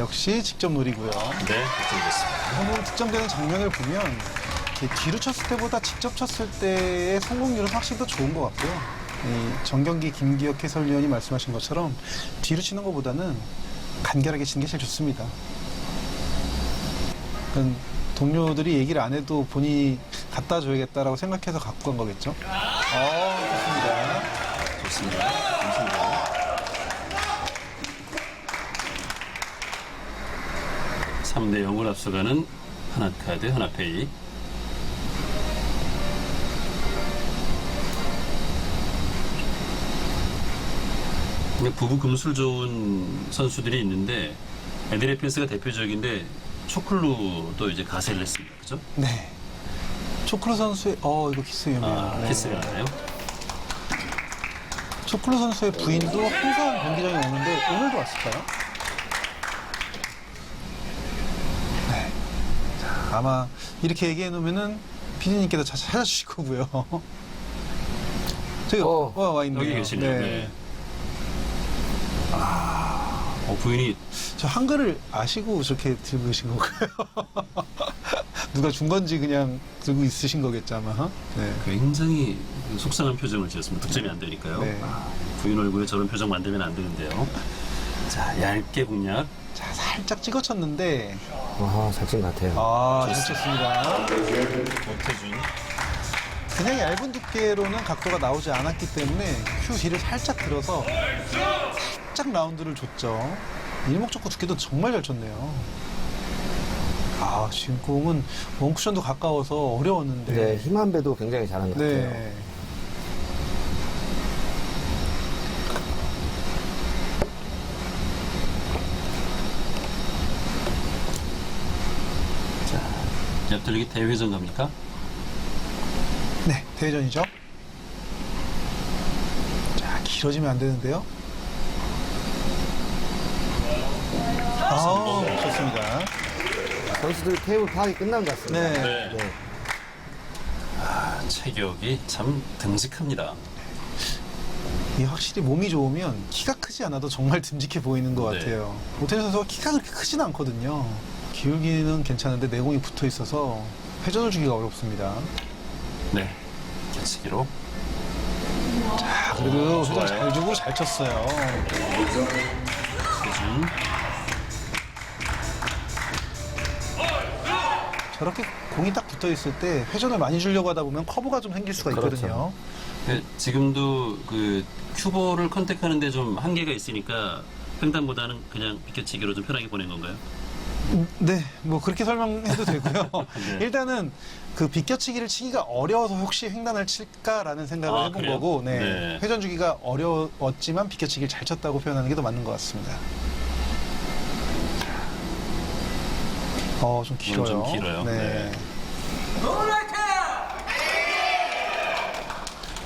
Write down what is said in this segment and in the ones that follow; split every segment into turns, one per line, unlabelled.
역시 직접놀이고요.
네, 득점됐습니다.
오늘 득점되는 장면을 보면 뒤로 쳤을 때보다 직접 쳤을 때의 성공률은 확실히 더 좋은 것 같고요. 이 정경기 김기혁 해설위원이 말씀하신 것처럼 뒤로 치는 것보다는 간결하게 치는 게 제일 좋습니다. 동료들이 얘기를 안 해도 본인이 갖다 줘야겠다라고 생각해서 갖고 간 거겠죠. 어, 좋습니다.
좋습니다. 감사합니다. 3대 0을 앞서가는 하나카드 하나페이 부부 금술 좋은 선수들이 있는데 에드레피스가 대표적인데 초클루도 이제 가세를 했습니다. 그죠?
네. 초클루 선수의 어 이거 키스 유명해요.
아,
네.
키스가 나요?
초클루 선수의 부인도 항상 경기장에 오는데 오늘도 왔을까요? 아마 이렇게 얘기해 놓으면은 피디님께서 잘 찾아주실 거고요. 저기
어,
와, 와 있네요.
여기 계시네요. 네. 어, 부인이
저 한글을 아시고 저렇게 들고 계신 건가요? 누가 준 건지 그냥 들고 있으신 거겠죠 아마. 네.
굉장히 속상한 표정을 지었습니다. 득점이 안 되니까요.
네.
아, 부인 얼굴에 저런 표정 만들면 안 되는데요. 자, 얇게 공략.
자 살짝 찍어쳤는데
아, 잘친 것 같아요.
아 좋습니다.
오태준.
그냥 얇은 두께로는 각도가 나오지 않았기 때문에 큐 뒤를 살짝 들어서 살짝 라운드를 줬죠. 일목적고 두께도 정말 잘 쳤네요. 아, 지금 공은 원쿠션도 가까워서 어려웠는데.
네, 힘한 배도 굉장히 잘한 것 같아요.
네.
자, 옆돌리기 대회전 갑니까?
네, 대회전이죠. 자, 길어지면 안 되는데요. 아, 좋습니다.
선수들 테이블 파악이 끝난 것 같습니다.
네.
네.
아, 체격이 참 듬직합니다.
이 확실히 몸이 좋으면 키가 크지 않아도 정말 듬직해 보이는 것
네.
같아요. 오태준 선수가 키가 그렇게 크진 않거든요. 기울기는 괜찮은데 내공이 붙어 있어서 회전을 주기가 어렵습니다.
네. 개치기로.
아, 그래도 회전
좋아요.
잘 주고 잘 쳤어요.
오태준.
저렇게 공이 딱 붙어 있을 때 회전을 많이 주려고 하다 보면 커브가 좀 생길 수가 있거든요.
그렇죠.
그, 지금도 그 큐버를 컨택하는데 좀 한계가 있으니까 횡단보다는 그냥 비켜치기로 좀 편하게 보낸 건가요?
음, 네, 뭐 그렇게 설명해도 되고요.
네.
일단은 그 비껴치기를 치기가 어려워서 혹시 횡단을 칠까라는 생각을
아,
해본
그래요?
거고, 네.
네.
회전 주기가 어려웠지만 비껴치기를 잘 쳤다고 표현하는 게 더 맞는 것 같습니다. 어, 좀 길어요.
좀 길어요. 네.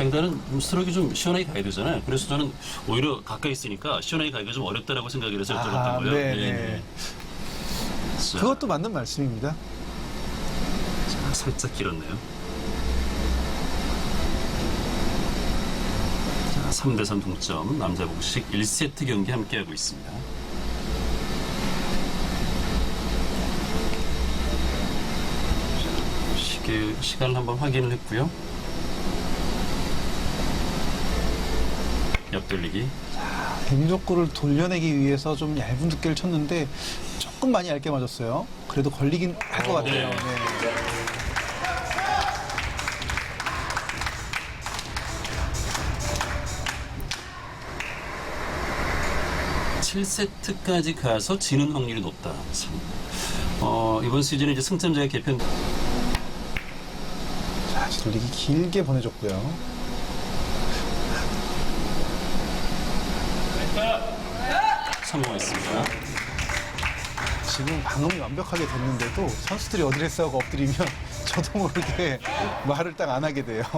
횡단은 좀 스트로크가 좀 시원하게 가야 되잖아요. 그래서 저는 오히려 가까이 있으니까 시원하게 가기가 좀 어렵다라고 생각을 해서 여쭤봤던
아,
거예요.
네 네.
자,
그것도 맞는 말씀입니다.
자, 살짝 길었네요. 자, 3대3 동점, 남자 복식 1세트 경기 함께하고 있습니다. 자, 시계, 시간을 한번 확인을 했고요. 옆돌리기.
뱀족구를 돌려내기 위해서 좀 얇은 두께를 쳤는데 조금 많이 얇게 맞았어요. 그래도 걸리긴 할것
어,
같아요.
네.
네.
칠 세트까지 가서 지는 확률이 높다. 참. 어, 이번 시즌에 이제 승점제가 개편.
자, 뒤돌리기 길게 보내줬고요.
성공했습니다.
지금 방음이 완벽하게 됐는데도 선수들이 어드레스하고 엎드리면 저도 모르게 말을 딱 안 하게 돼요.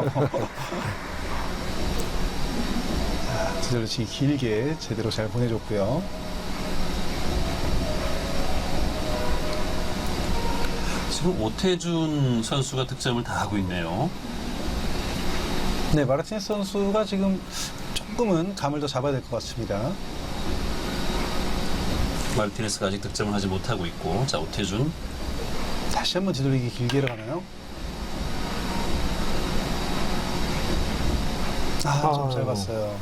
자, 뒤돌리기 길게 제대로 잘 보내줬고요.
지금 오태준 선수가 득점을 다 하고 있네요.
네, 마르티네스 선수가 지금 조금은 감을 더 잡아야 될 것 같습니다.
마르티네스가 아직 득점을 하지 못하고 있고 자 오태준
다시 한번 뒤돌리기 길게 들어가나요? 아, 좀
아유.
짧았어요.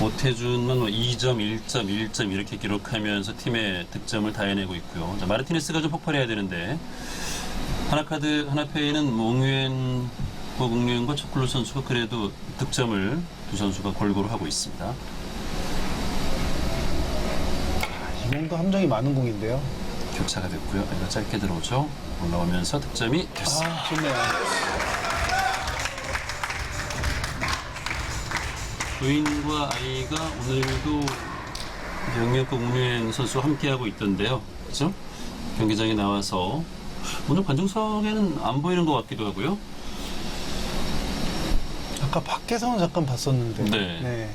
오태준만 뭐 2점, 1점, 1점 이렇게 기록하면서 팀의 득점을 다 해내고 있고요. 자, 마르티네스가 좀 폭발해야 되는데 하나카드 하나페이는 뭐 옹유엔과 웅유엔과 초클루 선수가 그래도 득점을 두 선수가 골고루 하고 있습니다.
이 공도 함정이 많은 공인데요.
교차가 됐고요. 이거 짧게 들어오죠. 올라오면서 득점이 됐습니다.
아, 좋네요.
부인과 아이가 오늘도 영미혁과 웅유엔 선수와 함께하고 있던데요. 그죠? 경기장에 나와서 오늘 관중석에는 안 보이는 것 같기도 하고요.
아까 밖에서는 잠깐 봤었는데.
네.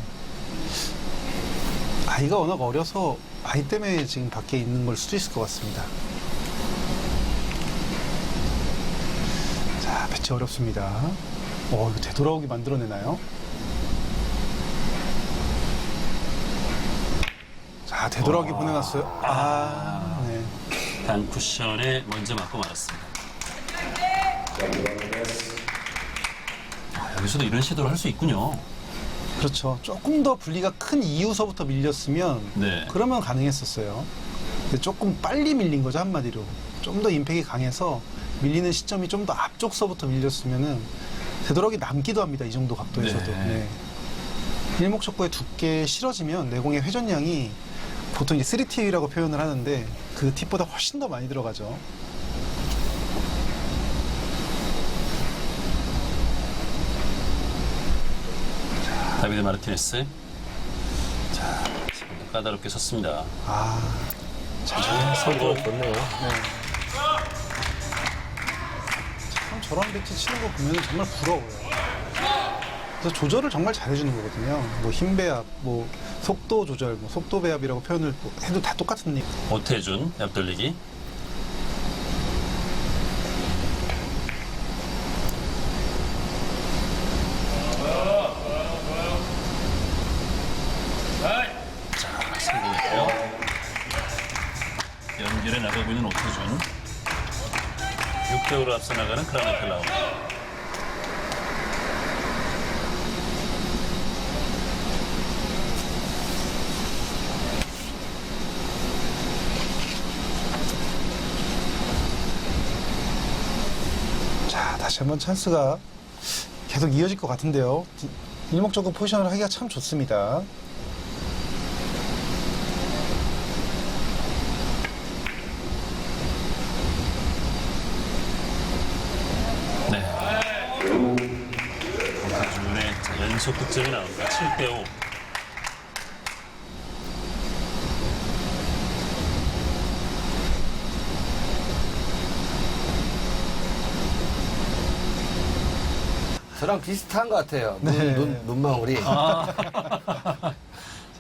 아이가 워낙 어려서 아이 때문에 지금 밖에 있는 걸 수도 있을 것 같습니다. 자, 배치 어렵습니다. 어, 이거 되돌아오게 만들어내나요? 자, 되돌아오게 보내놨어요. 아, 네.
단 쿠션에 먼저 맞고 말았습니다. 아, 여기서도 이런 시도를 할 수 있군요.
그렇죠. 조금 더 분리가 큰 이후서부터 밀렸으면
네.
그러면 가능했었어요. 근데 조금 빨리 밀린 거죠 한마디로. 좀 더 임팩이 강해서 밀리는 시점이 좀 더 앞쪽서부터 밀렸으면은 되도록이 남기도 합니다. 이 정도 각도에서도.
네.
네. 일목적구의 두께 실어지면 내공의 회전량이 보통 이제 3T라고 표현을 하는데 그 팁보다 훨씬 더 많이 들어가죠.
다비드 마르티네스. 자, 지금도 까다롭게 섰습니다.
아,
성공 좋네요.
참 저런 배치 치는 거 보면 정말 부러워요. 그래서 조절을 정말 잘해주는 거거든요. 뭐 힘 배합, 뭐 속도 조절, 뭐 속도 배합이라고 표현을 뭐 해도 다 똑같은 얘기.
오태준. 자, 성공했고요. 연결에 나가고 있는 오태준. 6대5로 앞서 나가는 크라우네클 라운.
자, 다시 한번 찬스가 계속 이어질 것 같은데요. 일목적으로 포지션을 하기가 참 좋습니다.
네. 자, 연속 득점이 나옵니다. 7대 5.
저랑 비슷한 것 같아요. 눈,
네.
눈, 눈망울이.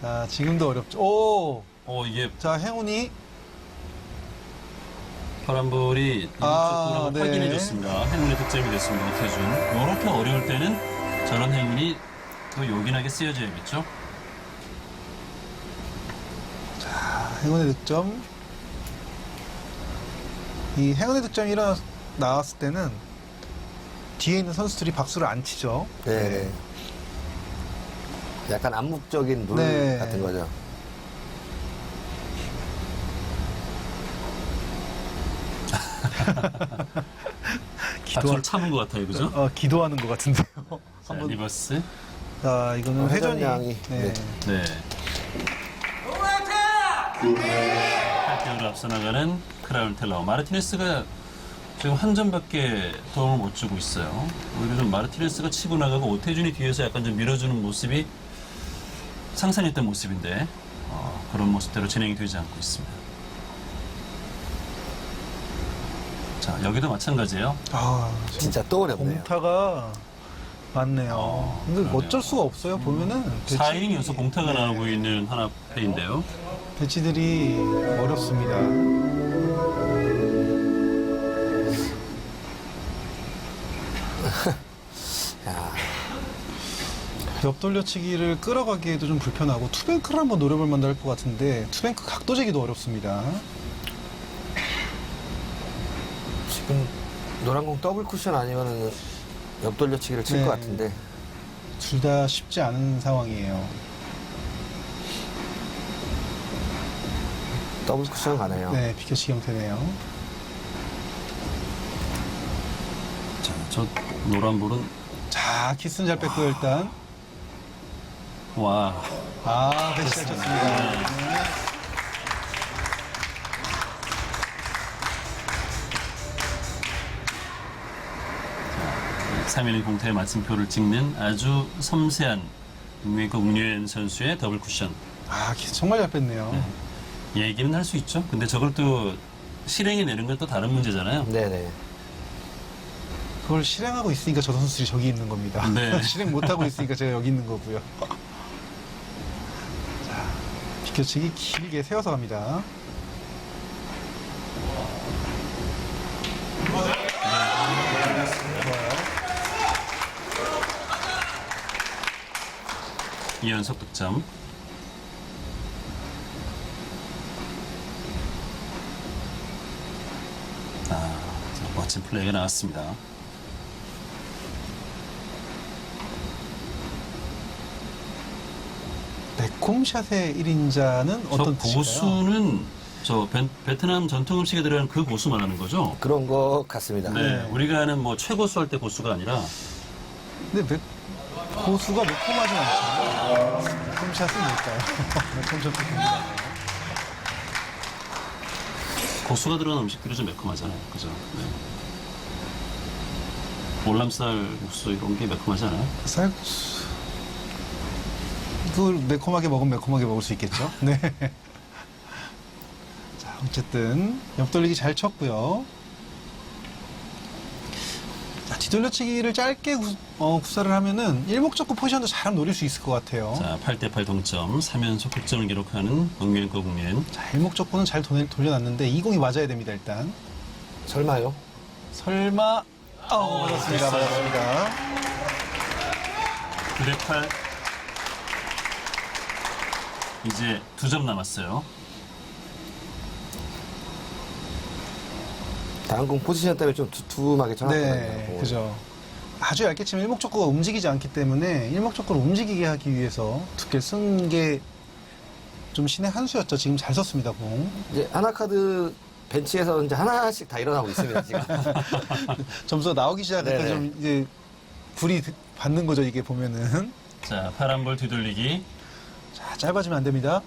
자, 지금도 어렵죠. 오!
어, 이게
자, 행운이
파란볼이 이쪽으로
아, 네.
확인해 줬습니다. 행운의 득점이 됐습니다. 오태준. 이렇게 어려울 때는 저런 행운이 더 요긴하게 쓰여져야겠죠?
자, 행운의 득점. 이 행운의 득점이 일어나 나왔을 때는 뒤에 있는 선수들이 박수를 안 치죠.
네. 약간 암묵적인 룰
네.
같은 거죠.
아, 좀 참은 것 같아요, 그죠?
어, 기도하는 것 같은데요.
자,
한번
리버스.
자, 이거는
어,
회전이.
회전량이,
네.
네.
네. 8대으로 앞서 나가는 크라운 텔러. 마르티네스가 지금 한 점밖에 도움을 못 주고 있어요. 오히려 좀 마르티네스가 치고 나가고 오태준이 뒤에서 약간 좀 밀어주는 모습이 상상했던 모습인데 어, 그런 모습대로 진행이 되지 않고 있습니다. 자 여기도 마찬가지예요.
아,
진짜 또 어렵네요.
공타가 맞네요. 근데
그러네요.
어쩔 수가 없어요. 보면은 배치,
4이닝 연속 공타가 나오고 있는 하나페인데요.
배치들이 어렵습니다. 옆 돌려치기를 끌어가기에도 좀 불편하고 투뱅크를 한번 노려볼 만도 할 것 같은데 투뱅크 각도 재기도 어렵습니다.
지금 노란 공 더블 쿠션 아니면은 옆돌려치기를 칠
네.
것 같은데.
둘 다 쉽지 않은 상황이에요.
더블 쿠션 가네요.
네, 비켜치기 형태네요.
자, 저 노란 볼은
자, 키스는 잘 뺐고요, 일단.
와
아, 배치 잘 쳤습니다. 네.
3이닝 공타의 마침표를 찍는 아주 섬세한 국민과 웅유엔 선수의 더블 쿠션.
아, 정말 잘 뺐네요.
얘기는 할 수 있죠. 근데 저걸 또 실행해 내는 건 또 다른 문제잖아요.
네네.
그걸 실행하고 있으니까 저 선수들이 저기 있는 겁니다.
네.
실행 못하고 있으니까 제가 여기 있는 거고요. 자, 비켜치기 길게 세워서 갑니다.
2연속 득점. 아, 자, 멋진 플레이가 나왔습니다.
매콤샷의 1인자는
저
어떤 뜻일까요?
고수는 저 베, 베트남 전통 음식에 들어가는 그 고수 말하는 거죠?
그런 것 같습니다.
네,
네.
우리가 아는 뭐 최고수 할 때 고수가 아니라
근데 매, 고수가 매콤하진 않죠. 매콤샷은 뭘까요? 매콤샷도 궁금하네요.
고수가 들어간 음식들이 좀 매콤하잖아요. 그죠? 네. 월남쌀 국수 이런 게 매콤하지 않아요?
쌀국수. 그걸 매콤하게 먹으면 매콤하게 먹을 수 있겠죠? 네. 자, 어쨌든 옆돌리기 잘 쳤고요. 자, 뒤돌려치기를 짧게 구, 어, 구사를 하면은 일목적구 포지션도 잘 노릴 수 있을 것 같아요.
자, 8대8 동점, 3연속 득점을 기록하는 응유엔과 국민.
자, 일목적구는 잘 돌, 돌려놨는데 이 공이 맞아야 됩니다, 일단.
설마요?
설마, 어, 맞았습니다, 맞았습니다.
9대8. 이제 두 점 남았어요.
다음 공 포지션 때문에 좀 두툼하게 쳐놨거든요.
네,
오.
그죠. 아주 얇게 치면 일목적구가 움직이지 않기 때문에 일목적구를 움직이게 하기 위해서 두께 쓴 게 좀 신의 한 수였죠. 지금 잘 썼습니다, 공.
이제 하나 카드 벤치에서 이제 하나씩 다 일어나고 있습니다, 지금.
점수가 나오기 시작하니까
네네.
좀 이제 불이 받는 거죠, 이게 보면은.
자, 파란볼 뒤돌리기.
자, 짧아지면 안 됩니다.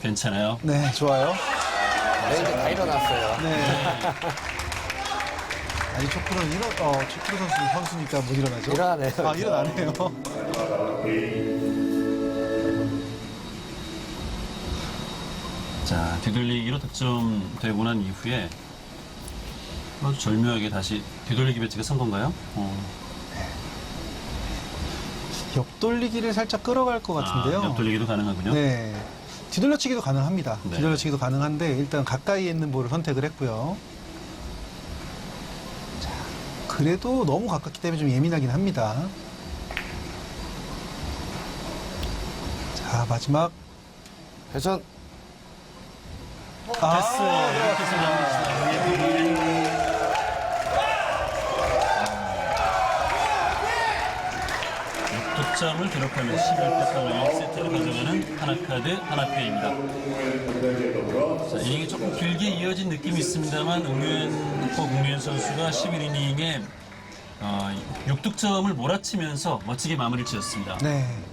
괜찮아요.
네, 좋아요.
네, 이제 다 일어났어요.
네. 아니, 초크로는 일어, 어, 초크로 선수, 선수니까 못 일어나죠?
일어나네요.
아, 일어나네요.
자, 뒤돌리기로 득점 되고 난 이후에 아주 절묘하게 다시 뒤돌리기 배치가 선 건가요? 어.
옆돌리기를 살짝 끌어갈 것 같은데요.
아, 옆돌리기도 가능하군요.
네. 뒤돌려치기도 가능합니다.
네.
뒤돌려치기도 가능한데 일단 가까이에 있는 볼을 선택을 했고요. 자, 그래도 너무 가깝기 때문에 좀 예민하긴 합니다. 자, 마지막
회전
아,
됐어요. 이렇 10점을 기록하며 11대 1세트를 가져가는 하나카드 하나페입니다. 자, 이닝이 조금 길게 이어진 느낌이 있습니다만 응유현, 허웅유현 선수가 11이닝에 어, 6득점을 몰아치면서 멋지게 마무리를 지었습니다.
네.